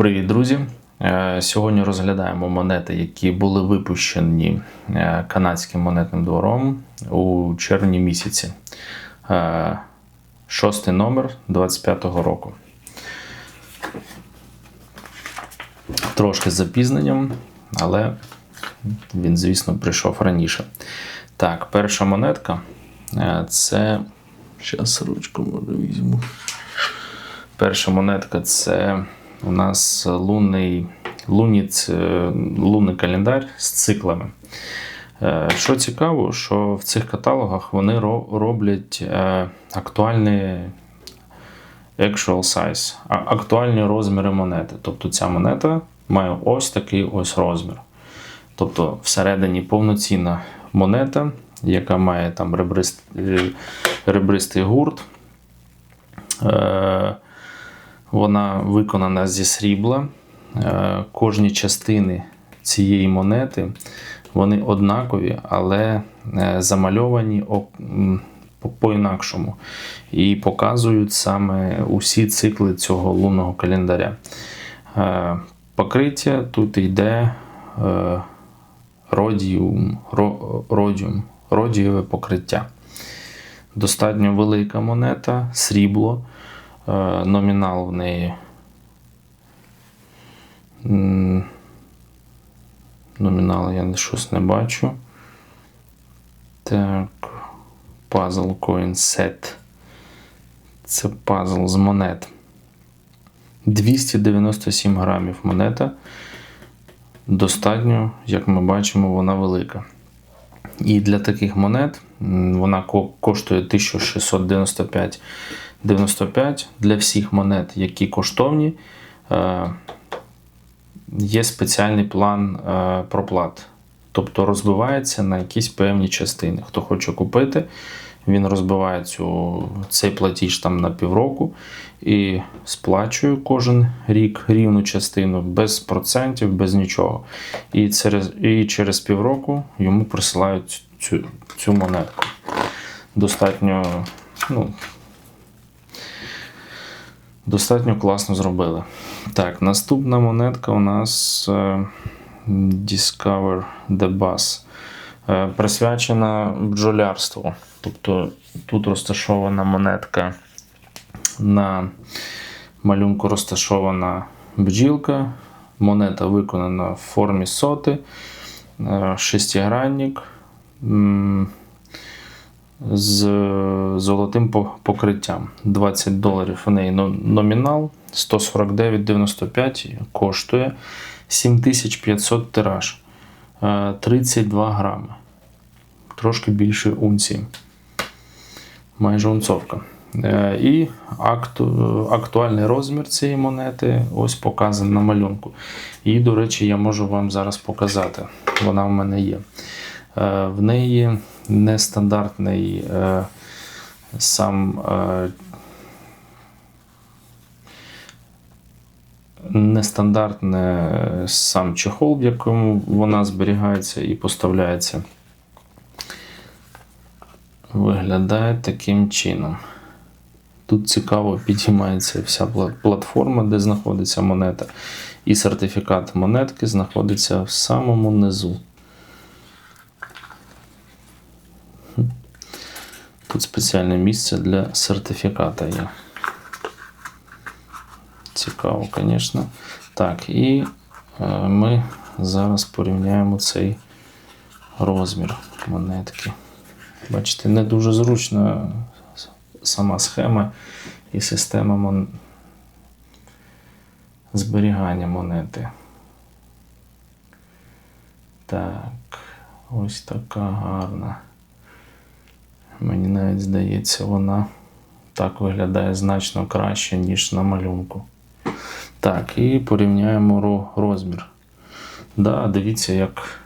Привіт, друзі! Е, Сьогодні розглядаємо монети, які були випущені е, канадським монетним двором у червні місяці. Е, Шостий номер 25-го року. Трошки з запізненням, але він, звісно, прийшов раніше. Так, перша монетка це. Зараз ручку візьму. Перша монетка це у нас лунний, луніць, е, лунний календар з циклами. Е, Що цікаво, що в цих каталогах вони роблять е, актуальний actual size, актуальні розміри монети. Тобто ця монета має ось такий ось розмір. Тобто всередині повноцінна монета, яка має там ребрист, ребристий гурт. Вона виконана зі срібла. Е, Кожні частини цієї монети вони однакові, але е, замальовані по- по-інакшому. І показують саме усі цикли цього лунного календаря. Е, Покриття тут йде родіум, родіум, родієве покриття. Достатньо велика монета, срібло. Е, Номінал в неї. Номінал я щось не бачу. Так. Puzzle Coin Set. Це пазл з монет. 297 грамів монета. Достатньо, як ми бачимо, вона велика. І для таких монет вона коштує 1695 95 для всіх монет, які коштовні. е, Є спеціальний план е, проплат. Тобто розбивається на якісь певні частини. Хто хоче купити, він розбиває цю, цей платіж там на півроку і сплачує кожен рік рівну частину без процентів, без нічого. І через, і через півроку йому присилають цю, цю монетку. Достатньо, ну, достатньо класно зробили. Так, наступна монетка у нас е, Discover the Bus. Е, Присвячена бджолярству. Тобто тут розташована монетка на малюнку розташована бджілка. Монета виконана в формі соти, е, шестигранник з золотим покриттям. 20 доларів у неї номінал, 149,95 коштує 7500 тираж, е, 32 грами. Трошки більше унції. Майже унцовка. Е, І акту, актуальний розмір цієї монети ось показаний на малюнку. І, до речі, я можу вам зараз показати. Вона в мене є. Е, В неї нестандартний е, сам е, нестандартний сам чехол, в якому вона зберігається і поставляється. Виглядає таким чином. Тут цікаво підіймається вся платформа, де знаходиться монета, і сертифікат монетки знаходиться в самому низу. Тут спеціальне місце для сертифіката є. Цікаво, звісно. Так, і е, ми зараз порівняємо цей розмір монетки. Бачите, не дуже зручна сама схема і система мон... зберігання монети. Так, ось така гарна. Мені навіть здається, вона так виглядає значно краще, ніж на малюнку. Так, і порівняємо ро- розмір. Да, дивіться, як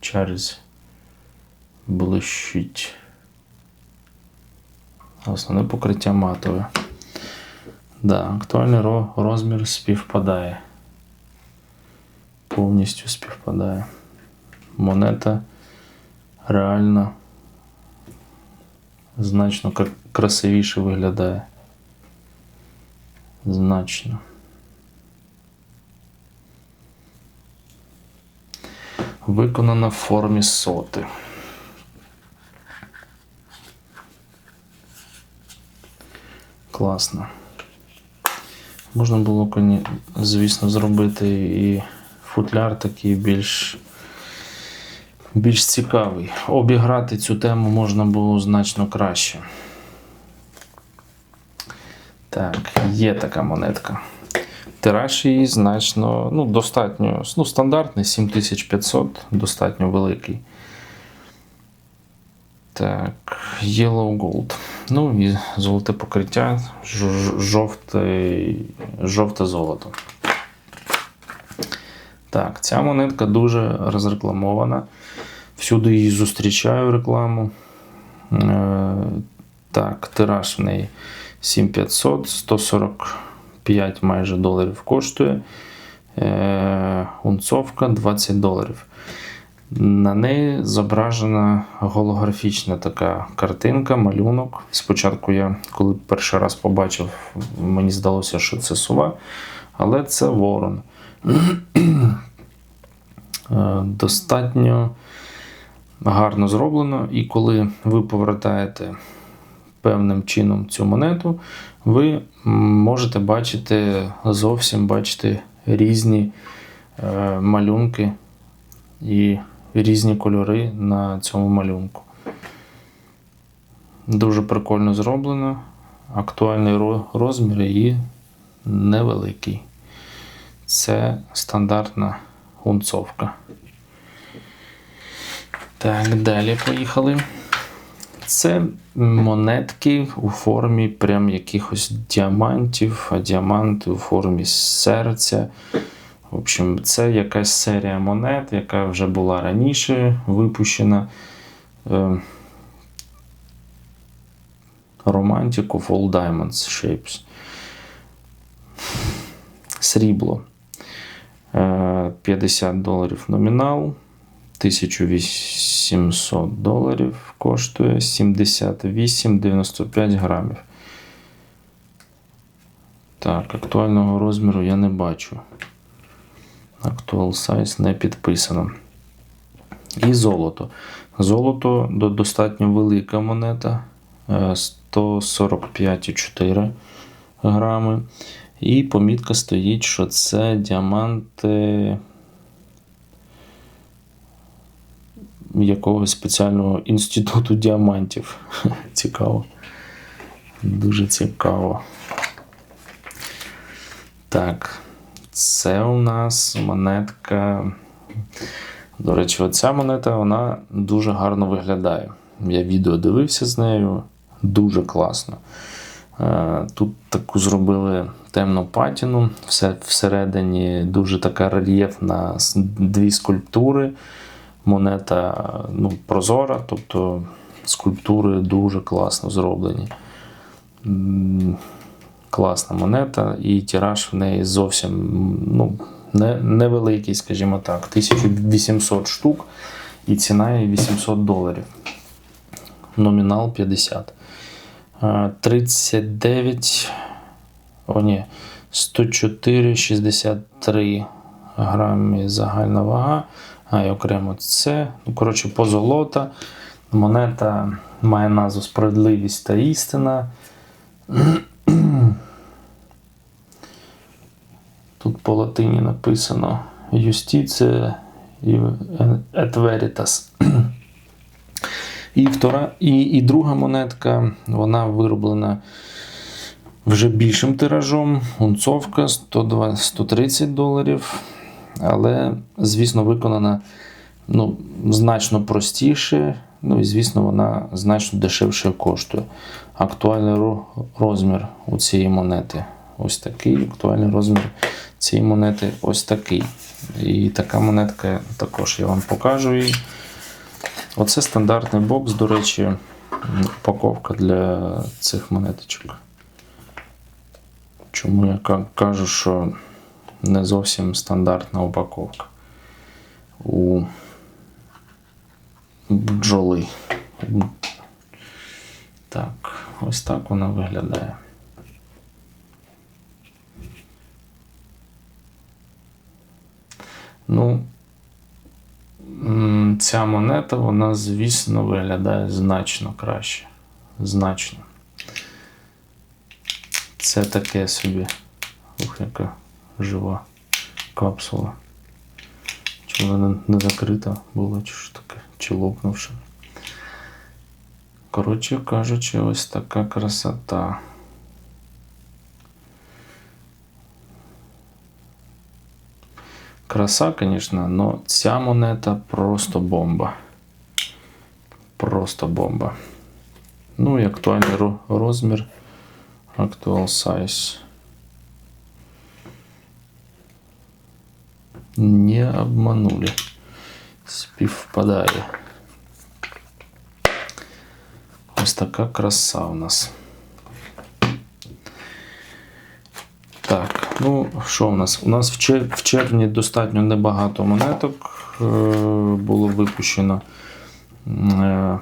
Чарльз блищить. Основне покриття матове. Да, актуальний ро- розмір співпадає. Повністю співпадає. Монета реально значно красивіше виглядає. Значно. Виконана в формі соти. Класно. Можна було, звісно, зробити і футляр такий більш більш цікавий. Обіграти цю тему можна було значно краще. Так, є така монетка. Тираж її значно, ну, достатньо, ну, стандартний 7500, достатньо великий. Так, Yellow Gold. Ну і золоте покриття, жовте, жовте золото. Так, ця монетка дуже розрекламована. Всюди її зустрічаю рекламу. Е, так, тираж в неї 7500, 145 майже доларів коштує. Е, унцовка 20 доларів. На неї зображена голографічна така картинка, малюнок. Спочатку я, коли перший раз побачив, мені здалося, що це сова, але це ворон. Е, Достатньо гарно зроблено, і коли ви повертаєте певним чином цю монету, ви можете бачити зовсім бачити різні е, малюнки і різні кольори на цьому малюнку. Дуже прикольно зроблено. Актуальний розмір її невеликий. Це стандартна унцовка. Так, далі поїхали. Це монетки у формі прям якихось діамантів, а діаманти у формі серця. В общем, це якась серія монет, яка вже була раніше випущена. Е, Romantic of All Diamonds Shapes. Срібло. Е, 50 доларів номінал. 1800 доларів коштує 78,95 грамів. Так, актуального розміру я не бачу. Actual size не підписано. І золото. Золото достатньо велика монета. е, 145,4 грами. І помітка стоїть, що це діаманти якогось спеціального інституту діамантів. Цікаво. Дуже цікаво. Так, це у нас монетка. До речі, оця монета вона дуже гарно виглядає. Я відео дивився з нею, дуже класно. Е, Тут таку зробили темну патіну, все всередині дуже така рельєфна дві скульптури. Монета ну, прозора, тобто скульптури дуже класно зроблені. Класна монета, і тираж в неї зовсім ну, не, невеликий, скажімо так, 1800 штук, і ціна її 800 доларів. Номінал 50. Е, 39. О, ні, 104,63 грамі загальна вага. А і окремо це. Ну, коротше, позолота. Монета має назву Справедливість та істина. Тут по латині написано Justitia et Veritas. І, втора, і, і друга монетка, вона вироблена вже більшим тиражом. Унцовка 120, 130 доларів. Але, звісно, виконана ну, значно простіше. Ну і, звісно, вона значно дешевше коштує. Актуальний розмір у цієї монети ось такий. Актуальний розмір цієї монети ось такий. І така монетка також я вам покажу її. Оце стандартний бокс, до речі, упаковка для цих монеточок. Чому я кажу, що не зовсім стандартна упаковка у бджоли. Так, ось так вона виглядає. Ну, ця монета, вона, звісно, виглядає значно краще. Значно. Це таке собі. Ух, яка жива капсула. Чи вона не- не закрита була, чи що таке, чи лопнувши. Коротше кажучи, ось така красота. Краса, звісно, але ця монета просто бомба. Просто бомба. Ну і актуальний ро- розмір. Actual size. Не обманули. Співпадає. Ось така краса у нас. Так, ну що у нас? У нас в, чер- в червні достатньо небагато монеток е, було випущено. Е,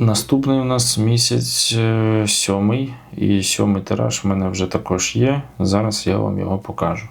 Наступний у нас місяць е, сьомий, і сьомий тираж в мене вже також є. Зараз я вам його покажу.